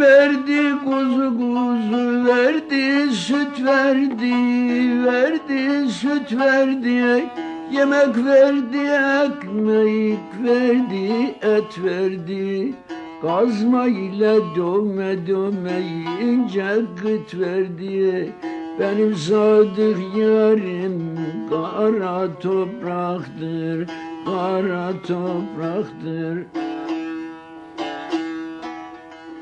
verdi, kuzu kuzu verdi, süt verdi, verdi, süt verdi. Yemek verdi, ekmek verdi, et verdi. Kazma ile dövme dövme ince gıt verdi. Benim sadık yarim kara topraktır, kara topraktır.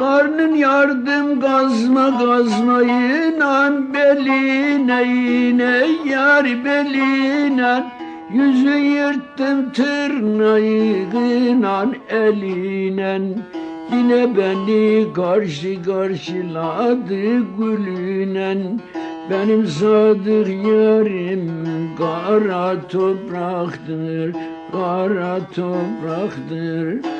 Karnın yardım gazma gazmayınan beline yine yar beline. Yüzü yırttım tırnağıyla elinen Yine beni karşı karşıladı gülünen Benim sadık yarim kara topraktır Kara topraktır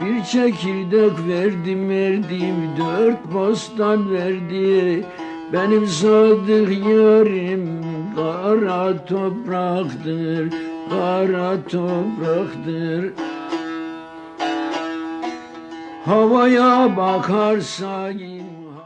Bir çekirdek verdim verdim dört bostan verdi. Benim sadık yarim kara topraktır Kara topraktır. Havaya bakarsa yine